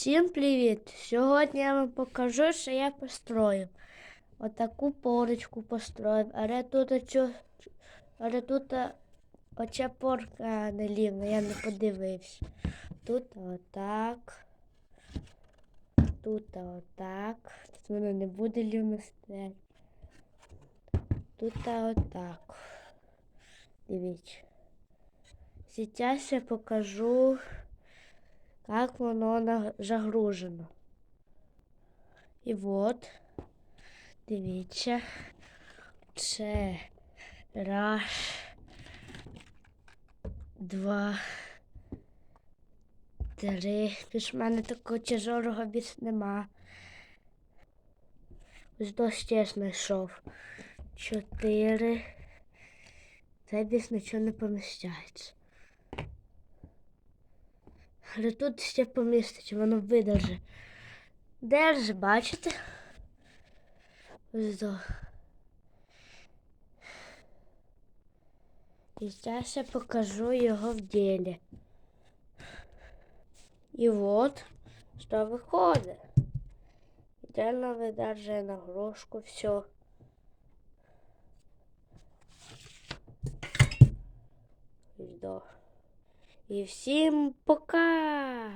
Всім привіт! Сьогодні я вам покажу, що я построїв. Отаку порочку построїв. Але тут оцю, але тут а, оця порка нелівна, я не подивився. Тут отак. Тут отак. Тут воно не буде рівно стояти. Тут отак. Дивіться. Сейчас я покажу как воно загружено. І от, дивіться, це раз, два, три. Більш в мене такого тяжелого більш нема. Ось до ще знайшов. Чотири. Це більш нічого не поміщається. Але тут ще помістить, воно видерже. Держи, бачите? Ось. І зараз я покажу його в ділі. І от, що виходить. Ідеально видержує нагрузку, все. Ось до. І всім пока!